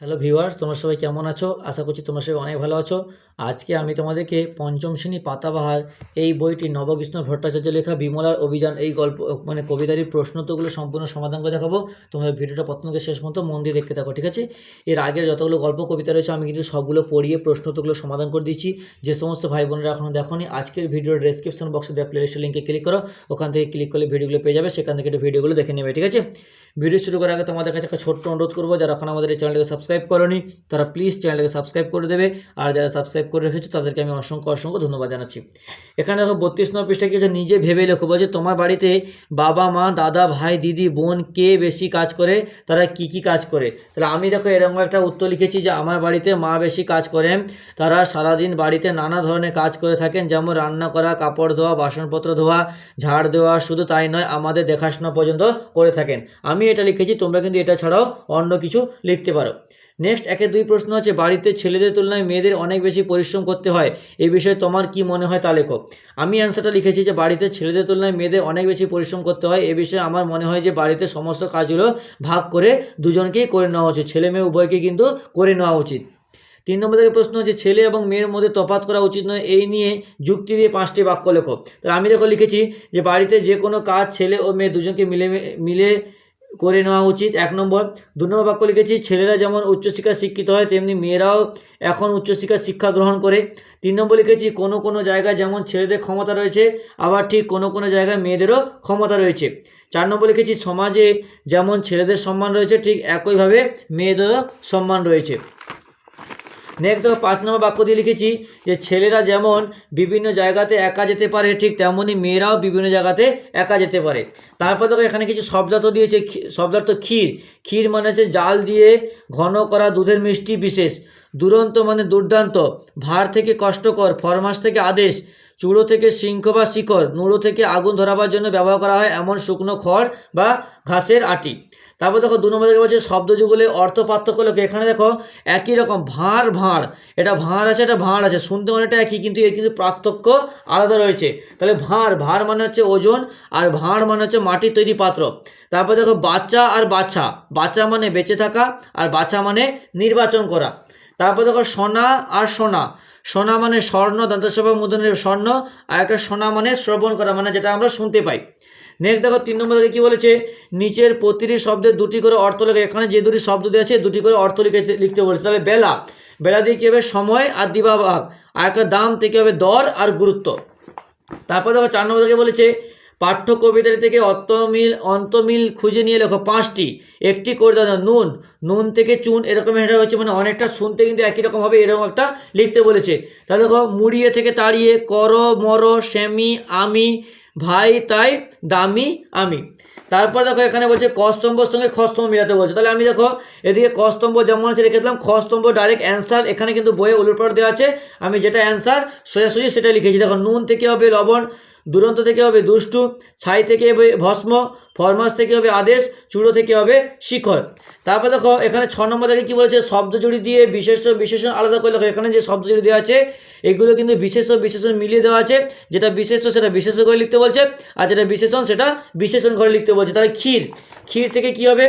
Hello viewers তোমরা সবাই কেমন আছো? আশা করছি তোমরা সবাই অনেক ভালো আছো। আজকে আমি তোমাদেরকে পঞ্চম শ্রেণি পাতাবাহার এই বইটি নবকৃষ্ণ ভট্টাচার্য লেখা বিমলার অভিযান, এই গল্প মানে কবিতারির প্রশ্নোত্তরগুলো সম্পূর্ণ সমাধান করে দেখাবো। তোমরা ভিডিওটা প্রথম থেকে শেষ পর্যন্ত মন দিয়ে দেখতে থাকো, ঠিক আছে? এর আগের যতগুলো গল্প, কবিতা রয়েছে, আমি কিন্তু সবগুলো পড়িয়ে প্রশ্নোত্তরগুলো সমাধান করে দিচ্ছি যে সমস্ত ভাই বোনেরা এখনও দেখোনি, আজকের ভিডিওর ডেসক্রিপশন বক্সে দেওয়া প্লেলিস্টের লিঙ্কে ক্লিক করো। ওখান থেকে ক্লিক করলে ভিডিওগুলো পেয়ে যাবে, সেখান থেকে ভিডিওগুলো দেখে নেবে, ঠিক আছে? ভিডিও শুরু করার আগে তোমাদের কাছে একটা ছোট্ট অনুরোধ করব, যারা এখন আমাদের এই চ্যানেলটাকে সাবস্ক্রাইব করনি, তারা প্লিজ চ্যানেলটাকে সাবস্ক্রাইব করে দেবে। আর যারা সাবস্ক্রাইব করে রেখেছো, তাদেরকে আমি অসংখ্য অসংখ্য ধন্যবাদ জানাচ্ছি। এখানে দেখো বত্রিশ নম্বর পৃষ্ঠা কি নিজে ভেবে লেখো, বলছে, তোমার বাড়িতে বাবা, মা, দাদা, ভাই, দিদি, বোন, কে বেশি কাজ করে? তারা কি কি কাজ করে? তাহলে আমি দেখো এরকম একটা উত্তর লিখেছি যে, আমার বাড়িতে মা বেশি কাজ করেন তারা সারাদিন বাড়িতে নানা ধরনের কাজ করে থাকেন, যেমন রান্না করা, কাপড় ধোয়া, বাসনপত্র ধোয়া, ঝাড় দেওয়া, শুধু তাই নয়, আমাদের দেখাশোনা পর্যন্ত করে থাকেন। আমি এটা লিখেছি, তোমরা কিন্তু এটা ছাড়াও অন্য কিছু লিখতে পারো। নেক্সট একে দুই প্রশ্ন আছে, বাড়িতে ছেলেদের তুলনায় মেয়েদের অনেক বেশি পরিশ্রম করতে হয় এই বিষয়ে তোমার কি মনে হয় তা লেখো। আমি অ্যান্সারটা লিখেছি যে, বাড়িতে ছেলেদের তুলনায় মেয়েদের অনেক বেশি পরিশ্রম করতে হয়, এ বিষয়ে আমার মনে হয় যে, বাড়িতে সমস্ত কাজগুলো ভাগ করে দুজনকেই করে নেওয়া উচিত, ছেলে মেয়ে উভয়কে কিন্তু করে নেওয়া উচিত। তিন নম্বর থেকে প্রশ্ন হচ্ছে, ছেলে এবং মেয়ের মধ্যে তফাত করা উচিত নয়, এই নিয়ে যুক্তি দিয়ে পাঁচটি বাক্য লেখো। তাহলে আমি দেখো লিখেছি যে, বাড়িতে যে কোনো কাজ ছেলে ও মেয়ে দুজনকে মিলে মিলে করে নেওয়া উচিত। এক নম্বর, দু নম্বর বাক্য লিখেছি, ছেলেরা যেমন উচ্চশিক্ষায় শিক্ষিত হয়, তেমনি মেয়েরাও এখন উচ্চশিক্ষার শিক্ষা গ্রহণ করে। তিন নম্বর লিখেছি, কোনো কোনো জায়গায় যেমন ছেলেদের ক্ষমতা রয়েছে, আবার ঠিক কোনো কোনো জায়গায় মেয়েদেরও ক্ষমতা রয়েছে। চার নম্বর লিখেছি, সমাজে যেমন ছেলেদের সম্মান রয়েছে, ঠিক একইভাবে মেয়েদেরও সম্মান রয়েছে। নেক্সট দেখো পাঁচ নম্বর বাক্য দিয়ে লিখেছি যে, ছেলেরা যেমন বিভিন্ন জায়গাতে একা যেতে পারে, ঠিক তেমনই মেয়েরাও বিভিন্ন জায়গাতে একা যেতে পারে। তারপর দেখো এখানে কিছু শব্দার্থ দিয়েছে শব্দার্থ ক্ষীর। ক্ষীর মানে হচ্ছে জাল দিয়ে ঘন করা দুধের মিষ্টি বিশেষ। দুরন্ত মানে দুর্দান্ত। ভার থেকে কষ্টকর ফরমাস থেকে আদেশ। চূড়ো থেকে শৃঙ্খ বা শিকড় নুড়ো থেকে আগুন ধরাবার জন্য ব্যবহার করা হয় এমন শুকনো খড় বা ঘাসের আটি। তারপর দেখো দু নম্বর থেকে বলছে শব্দযুগলের অর্থ পার্থক্য লোক। এখানে দেখো একই রকম, ভাঁড় ভাঁড়। এটা ভাঁড় আছে, এটা ভাঁড় আছে। শুনতে অনেকটা একই, কিন্তু এর কিন্তু পার্থক্য আলাদা রয়েছে। তাহলে ভাঁড় ভাঁড় মানে হচ্ছে ওজন, আর ভাঁড় মানে হচ্ছে মাটির তৈরি পাত্র। তারপর দেখো বাচ্চা আর বাছা। বাচ্চা মানে বেঁচে থাকা, আর বাছা মানে নির্বাচন করা। তারপর দেখো সোনা আর সোনা। সোনা মানে স্বর্ণ দন্তসভা মুদ্রণের স্বর্ণ, আর একটা সোনা মানে শ্রবণ করা মানে যেটা আমরা শুনতে পাই। নেক্সট দেখো, তিন নম্বর কি বলেছে? নিচের প্রতিটি শব্দের দুটি করে অর্থ লেখে। এখানে যে দুটি শব্দ দেওয়া আছে, দুটি করে অর্থ লিখে লিখতে বলেছে। তাহলে বেলা। বেলা দিয়ে কী হবে? সময় আর দিবাভাগ। আর একটা দাম থেকে হবে? দর আর গুরুত্ব। তারপর দেখো, চার নম্বর থেকে বলেছে? পাঠ্য কবিতাটি থেকে অন্তমিল অন্তমিল খুঁজে নিয়ে লেখো পাঁচটি। একটি করে দাও নুন। নুন থেকে চুন এরকম এটা হচ্ছে মানে অনেকটা শুনতে কিন্তু একই রকম হবে, এরকম একটা লিখতে বলেছে। তাহলে দেখো, মুড়িয়ে থেকে তাড়িয়ে, কর, মর শ্যামি আমি ভাই, তাই, দামি, আমি। তারপর দেখো, এখানে বলছে কস্তম্ভর সঙ্গে খস্তম্ভ মিলাতে বলছে। তাহলে আমি দেখো, এদিকে কস্তম্ভ যেমন আছে রেখে দিলাম, খস্তম্ভ ডাইরেক্ট অ্যান্সার এখানে কিন্তু বইয়ে উলুপাট দেওয়া আছে। আমি যেটা অ্যান্সার সোজাসুজি সেটা লিখেছি। দেখো, নুন থেকে হবে লবণ দুরন্ত থেকে হবে দুষ্টু, ছাই থেকে হবে ভস্ম ফরমাস থেকে হবে আদেশ, চূড়ো থেকে হবে শিখর। তারপর দেখো, এখানে ছ নম্বর থেকে কী বলেছে? শব্দজুড়ি দিয়ে বিশেষ বিশেষণ আলাদা করে দেখো এখানে যে শব্দজুড়ি দেওয়া আছে, এগুলো কিন্তু বিশেষ বিশেষণ মিলিয়ে দেওয়া আছে। যেটা বিশেষ সেটা বিশেষ করে লিখতে বলছে, আর যেটা বিশেষণ সেটা বিশেষণ করে লিখতে বলছে। তাহলে ক্ষীর। ক্ষীর থেকে কি হবে?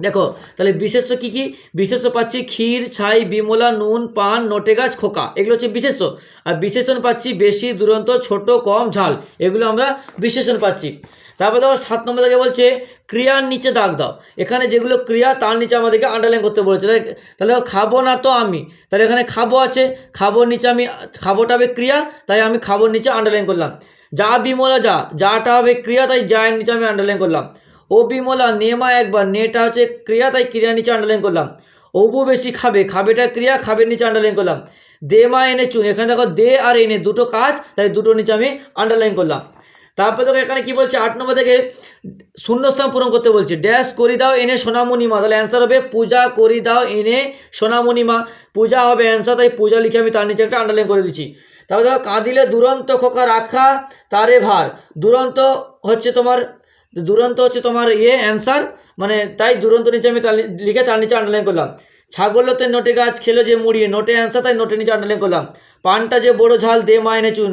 দেখো, তাহলে বিশেষ্য কী কী? বিশেষ্য পাচ্ছি ক্ষীর, ছাই, বিমলা, নুন, পান, নটে গাছ, খোকা। এগুলো হচ্ছে বিশেষ্য। আর বিশেষণ পাচ্ছি বেশি, দুরন্ত, ছোট, কম, ঝাল। এগুলো আমরা বিশেষণ পাচ্ছি। তারপর দেখো, সাত নম্বর থেকে বলছে, ক্রিয়ার নিচে দাগ দাও। এখানে যেগুলো ক্রিয়া, তার নিচে আমাদেরকে আন্ডারলাইন করতে বলেছে। তাহলে খাব না তো আমি। তাহলে এখানে খাব আছে। খাবোর নিচে আমি, খাবোটা হবে ক্রিয়া, তাই আমি খাবোর নিচে আন্ডারলাইন করলাম। যা বিমলা যা, যাটা হবে ক্রিয়া, তাই যায়ের নিচে আমি আন্ডারলাইন করলাম। ও বিমলা নেমা একবার, নেটা হচ্ছে ক্রিয়া, তাই ক্রিয়া নিচে আন্ডারলাইন করলাম। অবু বেশি খাবে, খাবেটা ক্রিয়া খাবে নিচে আন্ডারলাইন করলাম। দে মা এনে চুন, এখানে দেখো দে আর এনে, দুটো কাজ, তাই দুটো নিচে আমি আন্ডারলাইন করলাম। তারপরে দেখো এখানে কি বলছে, আট নম্বর থেকে শূন্যস্থান পূরণ করতে বলছে ড্যাশ করি দাও, এনে সোনামণিমা, তাহলে অ্যান্সার হবে পূজা করি দাও, এনে সোনামণিমা। পূজা হবে অ্যান্সার তাই পূজা লিখে আমি তার নিচে একটা আন্ডারলাইন করে দিচ্ছি। তারপরে দেখো, কাঁদিলে দুরন্ত খোকা রাখা, তারে ভার। দুরন্ত হচ্ছে তোমার দুরন্ত হচ্ছে তোমার ইয়ে অ্যান্সার মানে তাই দুরন্ত নিচে আমি লিখে তার নিচে আন্ডারলাইন করলাম। ছাগলতে নোটে গাছ খেলো যে মুড়িয়ে নোটে অ্যান্সার তাই নোটে নিচে আন্ডারলাইন করলাম। পানটা যে বড় ঝাল, দে মায়নে চুন।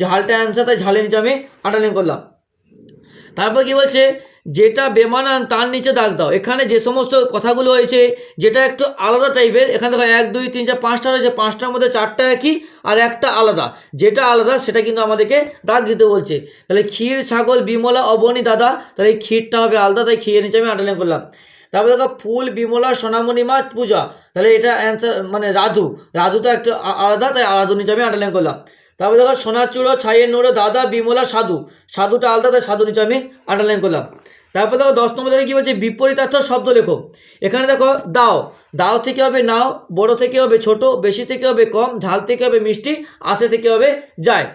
ঝালটা অ্যান্সার তাই ঝালের নিচে আমি আন্ডারলাইন করলাম। তারপর কি বলছে? যেটা বেমানান তার নিচে দাগ দাও। এখানে যে সমস্ত কথাগুলো হয়েছে, যেটা একটু আলাদা টাইপের এখানে দেখো এক, দুই, তিন, চার, পাঁচটা রয়েছে। পাঁচটার মধ্যে চারটা একই আর একটা আলাদা। যেটা আলাদা, সেটা কিন্তু আমাদেরকে দাগ দিতে বলছে। তাহলে ক্ষীর, ছাগল, বিমলা, অবনী দাদা, তাহলে এই ক্ষীরটা হবে আলাদা, তাই ক্ষীরের নিচে আমি আন্ডারলাইন করলাম। তারপরে দেখো ফুল, বিমলা, সোনামণি মাছ পূজা। তাহলে এটা অ্যান্সার মানে রাধু। রাধুটা একটু আ- আলাদা, তাই আলাদা নিচে আমি আন্ডারলাইন করলাম। তারপরে দেখো সোনার চূড়ো ছাইয়ের নোড়ো, দাদা, বিমলা, সাধু। সাধুটা আলাদা, তাই সাধু নিচে আমি আন্ডারলাইন করলাম। তারপর দেখো দশ নম্বর থেকে কী বলছে? বিপরীতার্থ শব্দ লেখো। এখানে দেখো দাও। দাও থেকে হবে নাও, বড় থেকে হবে ছোট, বেশি থেকে হবে কম, ঝাল থেকে হবে মিষ্টি, আসে থেকে হবে যায়।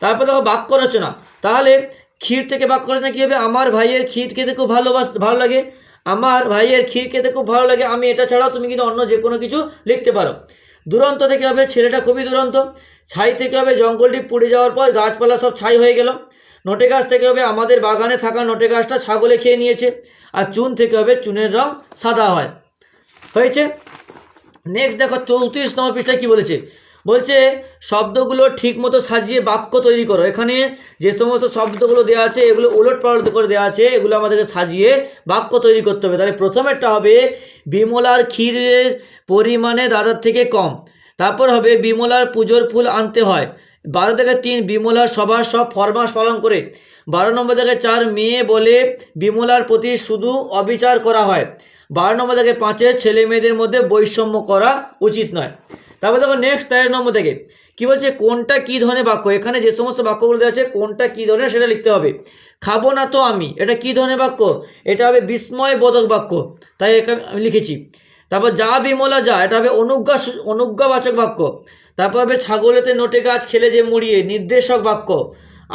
তারপর দেখো বাক্য রচনা। তাহলে ক্ষীর থেকে বাক্য রচনা কী হবে? আমার ভাইয়ের ক্ষীর খেতে খুব ভালোবাস, ভালো লাগে। আমার ভাইয়ের ক্ষীর খেতে খুব ভালো লাগে। আমি এটা ছাড়াও তুমি কিন্তু অন্য যে কোনো কিছু লিখতে পারো। দুরন্ত থেকে হবে। ছেলেটা খুবই দুরন্ত। ছাই থেকে হবে জঙ্গলটি পুড়ে যাওয়ার পর গাছপালা সব ছাই হয়ে গেল। নটে গাছ থেকে হবে আমাদের বাগানে থাকা নটে গাছটা ছাগলে খেয়ে নিয়েছে আর চুন থেকে হবে চুনের রং সাদা হয়। হয়েছে? নেক্সট দেখো, চৌত্রিশ নম্বর পৃষ্ঠায় কী বলেছে? বলছে, শব্দগুলো ঠিক মতো সাজিয়ে বাক্য তৈরি করো। এখানে যে সমস্ত শব্দগুলো দেওয়া আছে, এগুলো ওলট পালট করে দেওয়া আছে, এগুলো আমাদেরকে সাজিয়ে বাক্য তৈরি করতে হবে। তাহলে প্রথমেরটা হবে, বিমলার ক্ষীরের পরিমাণে দাদার থেকে কম। তারপর হবে বিমলার পুজোর ফুল আনতে হয়। বারো থেকে তিন বিমলার সবার সব ফরমাস পালন করে। বারো নম্বর থেকে চার মেয়ে বলে বিমলার প্রতি শুধু অবিচার করা হয়। বারো নম্বর থেকে পাঁচে ছেলে মেয়েদের মধ্যে বৈষম্য করা উচিত নয়। তারপর দেখো নেক্সট তেরো নম্বর থেকে। কি বলছে? কোনটা কি ধরনের বাক্য? এখানে যে সমস্ত বাক্যগুলো দেওয়া আছে, কোনটা কি ধরনের সেটা লিখতে হবে। খাব না তো আমি, এটা কি ধরনের বাক্য? এটা হবে বিস্ময় বোধক বাক্য। তাই এখানে আমি লিখেছি। তারপর যা বিমলা যা, এটা হবে অনুজ্ঞা অনুজ্ঞাবাচক বাক্য। তারপর হবে ছাগলেতে নোটে গাছ খেলে যে মুড়িয়ে নির্দেশক বাক্য।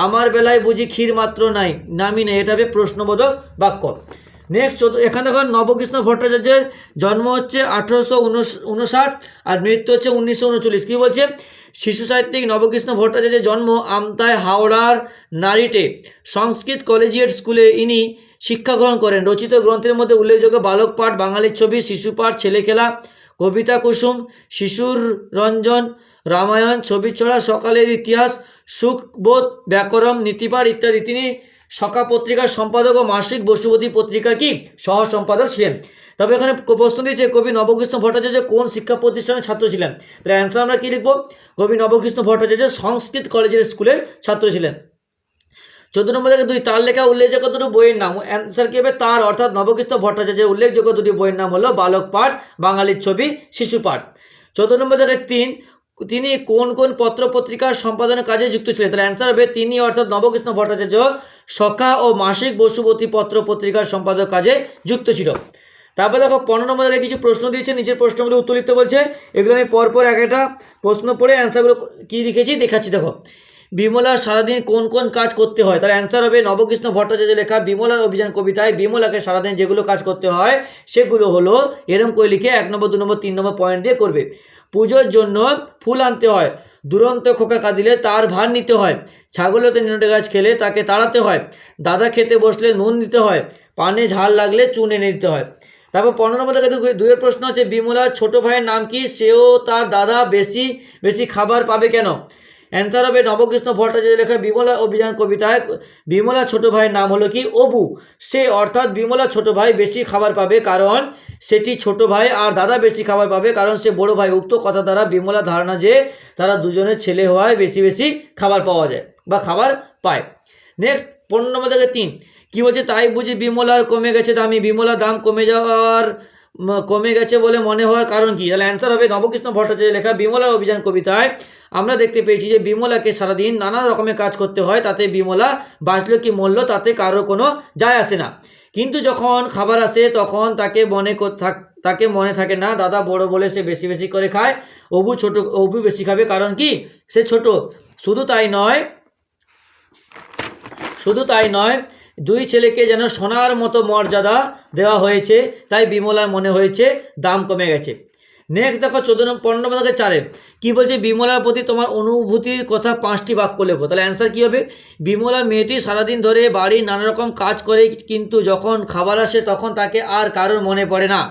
আমার বেলায় বুঝি ক্ষীর মাত্র নাই নামি নেই, এটা হবে প্রশ্নবোধক বাক্য। নেক্সট চোদ্দ এখানে দেখো নবকৃষ্ণ ভট্টাচার্যের জন্ম হচ্ছে আঠেরোশো উনষাট আর মৃত্যু হচ্ছে উনিশশো উনচল্লিশ। কী বলছে? শিশু সাহিত্যিক নবকৃষ্ণ ভট্টাচার্যের জন্ম আমতায় হাওড়ার নারীটে। সংস্কৃত কলেজিয়েট স্কুলে ইনি শিক্ষা গ্রহণ করেন। রচিত গ্রন্থের মধ্যে উল্লেখযোগ্য বালক পাঠ, বাঙালির ছবি, শিশু পাঠ, ছেলে খেলা, কবিতা কুসুম, শিশুর রঞ্জন, রামায়ণ, ছবি ছড়া, সকালের ইতিহাস সুখবোধ ব্যাকরণ নীতিপাঠ ইত্যাদি। তিনি সকা পত্রিকার সম্পাদক ও মাসিক বসুমতী পত্রিকা কি? সহ সম্পাদক ছিলেন। তবে এখানে প্রশ্ন দিয়েছে, কবি নবকৃষ্ণ ভট্টাচার্য কোন শিক্ষা প্রতিষ্ঠানের ছাত্র ছিলেন? তাহলে অ্যান্সার আমরা কী লিখব? কবি নবকৃষ্ণ ভট্টাচার্য সংস্কৃত কলেজের স্কুলের ছাত্র ছিলেন। চোদ্দ নম্বর থেকে দুই, তার লেখা উল্লেখযোগ্য দুটো বইয়ের নাম। অ্যান্সার কী হবে? তার অর্থাৎ নবকৃষ্ণ ভট্টাচার্যের উল্লেখযোগ্য দুটি বইয়ের নাম হলো বালক পাঠ, বাঙালির ছবি, শিশু পাঠ। চোদ্দ নম্বর থেকে তিন, তিনি কোন কোন পত্র পত্রিকার সম্পাদনের কাজে যুক্ত ছিলেন? তাহলে অ্যান্সার হবে, তিনি অর্থাৎ নবকৃষ্ণ ভট্টাচার্য সখা ও মাসিক বসুবতী পত্র পত্রিকার সম্পাদক কাজে যুক্ত ছিল। তারপর দেখো, পনেরো নম্বর থেকে কিছু প্রশ্ন দিয়েছে, নিজের প্রশ্নগুলো উত্তর লিখতে বলছে। এগুলো আমি পরপর এক একটা প্রশ্ন পড়ে অ্যান্সারগুলো কী লিখেছি দেখাচ্ছি, দেখো। বিমলার সারাদিন কোন কোন কাজ করতে হয়? তার অ্যান্সার হবে নবকৃষ্ণ ভট্টাচার্য লেখা বিমলার অভিযান কবিতায় বিমলাকে সারাদিন যেগুলো কাজ করতে হয়, সেগুলো হলো এরম করে লিখে এক নম্বর, দু নম্বর, তিন নম্বর পয়েন্ট দিয়ে করবে। পুজোর জন্য ফুল আনতে হয়, দুরন্ত খোকা কাঁদিলে তার ভার নিতে হয়, ছাগলতে নিনটে গাছ খেলে তাকে তাড়াতে হয়, দাদা খেতে বসলে নুন দিতে হয়, পানে ঝাল লাগলে চুন এনে দিতে হয়। তারপর পনেরো নম্বর থেকে দু- দুইয়ের প্রশ্ন আছে বিমলার ছোট ভাইয়ের নাম কি? সেও তার দাদা বেশি বেশি খাবার পাবে কেন? অ্যান্সার হবে নবকৃষ্ণ ভট্টাচার্য লেখা বিমলা অভিযান কবিতায়। বিমলা ছোট ভাইয়ের নাম হলো কি? অবু। সে অর্থাৎ বিমলা ছোট ভাই বেশি খাবার পাবে কারণ সেটি ছোট ভাই আর দাদা বেশি খাবার পাবে কারণ সে বড় ভাই। উক্ত কথা দ্বারা বিমলা ধারণা যে তারা দুজনের ছেলে হওয়ায় বেশি বেশি খাবার পাওয়া যায় বা খাবার পায়। নেক্সট পনেরো নম্বর থেকে তিন। কী বলছে? তাই বুঝি বিমলার কমে গেছে দামি বিমলার দাম কমে যাওয়ার কমে গেছে বলে মনে হওয়ার কারণ কি? তাহলে অ্যান্সার হবে নবকৃষ্ণ ভট্টাচার্য লেখা বিমলার অভিযান কবিতায়। আমরা দেখতে পেয়েছি যে বিমলাকে সারাদিন নানা রকমের কাজ করতে হয়, তাতে বিমলা বাঁচলো কি মরলো, তাতে কারও কোনো যায় আসে না। কিন্তু যখন খাবার আসে, তখন তাকে মনে তাকে মনে থাকে না, দাদা, বড় বলে সে বেশি বেশি করে খায়, অবু ছোট, অবু বেশি খাবে। কারণ কি? সে ছোট। শুধু তাই নয়, শুধু তাই নয় দুই ছেলেকে যেন সোনার মতো মর্যাদা দেওয়া হয়েছে, তাই বিমলার মনে হয়েছে দাম কমে গেছে। নেক্সট দেখো চোদ্দ নম্বর, পনেরো নম্বর থেকে চারে। কী বলছে? বিমলার প্রতি তোমার অনুভূতির কথা পাঁচটি বাক্য লেখো। তাহলে অ্যান্সার কী হবে? বিমলা মেয়েটি সারাদিন ধরে বাড়ির নানা রকম কাজ করে, কিন্তু যখন খাবার আসে তখন তাকে আর কারোর মনে পড়ে না।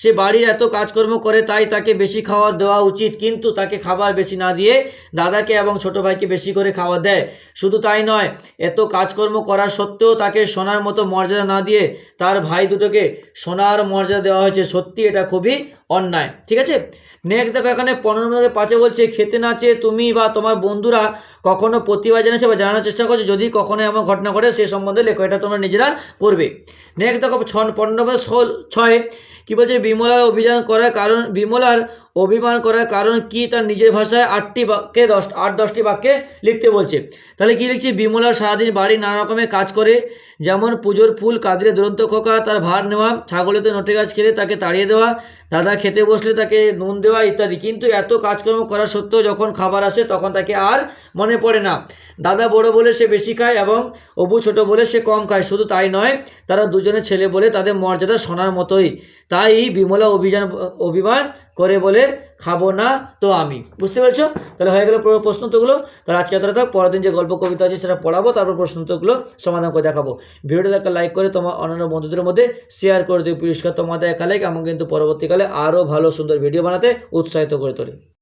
সে বাড়ির এত কাজকর্ম করে, তাই তাকে বেশি খাবার দেওয়া উচিত। কিন্তু তাকে খাবার বেশি না দিয়ে দাদাকে এবং ছোট ভাইকে বেশি করে খাবার দেয়। শুধু তাই নয়, এত কাজকর্ম করার সত্ত্বেও তাকে সোনার মতো মর্যাদা না দিয়ে তার ভাই দুটোকে সোনার মর্যাদা দেওয়া হয়েছে। সত্যি এটা খুবই অন্যায়। ঠিক আছে? নেক্সট দেখো, এখানে পনেরো নম্বর পাঁচে বলছে, খেতে না চেয়ে তুমি বা তোমার বন্ধুরা কখনো প্রতিভা জেনেছে বা জানানোর চেষ্টা করছে, যদি কখনো এমন ঘটনা ঘটে, সে সম্বন্ধে লেখো, এটা তোমরা নিজেরা করবে। নেক্সট দেখো, ছ, পনেরো নম্বর ষোল- ছয়, কী বলছে, বিমলার অভিযান করার কারণ, বিমলার অভিমান করার কারণ কি, তার নিজের ভাষায় আটটি বাক্যে দশ, আট, দশটি বাক্যে লিখতে বলছে। তাহলে কি লিখছি? বিমলা সারাদিন বাড়ি নানা রকমের কাজ করে যেমন পুজোর ফুল কাঁদরে দুরন্ত খোকা, তার ভার নেওয়া, ছাগলেতে নোটে গাছ খেলে তাকে তাড়িয়ে দেওয়া, দাদা খেতে বসলে তাকে নুন দেওয়া ইত্যাদি। কিন্তু এত কাজকর্ম করা সত্ত্বেও যখন খাবার আসে তখন তাকে আর মনে পড়ে না। দাদা বড় বলে সে বেশি খায় এবং অবু ছোট বলে সে কম খায়। শুধু তাই নয়, তারা দুজনে ছেলে বলে তাদের মর্যাদা সোনার মতোই। তাই বিমলা অভিযান, অভিমান করে বলে খাব না তো আমি। বুঝতে পেরেছ? তাহলে হয়ে গেলো পুরো প্রশ্ন তোগুলো তাহলে আজকে এতটা থাক, পরের দিন যে গল্প, কবিতা আছে সেটা পড়াবো, তারপর প্রশ্ন তোগুলো সমাধান করে দেখাবো। ভিডিওটা একটা লাইক করে তোমার অন্যান্য বন্ধুদের মধ্যে শেয়ার করে দিও। পুরস্কার তোমাদের একা লাইক এবং কিন্তু পরবর্তীকালে আরও ভালো সুন্দর ভিডিও বানাতে উৎসাহিত করে তোলে।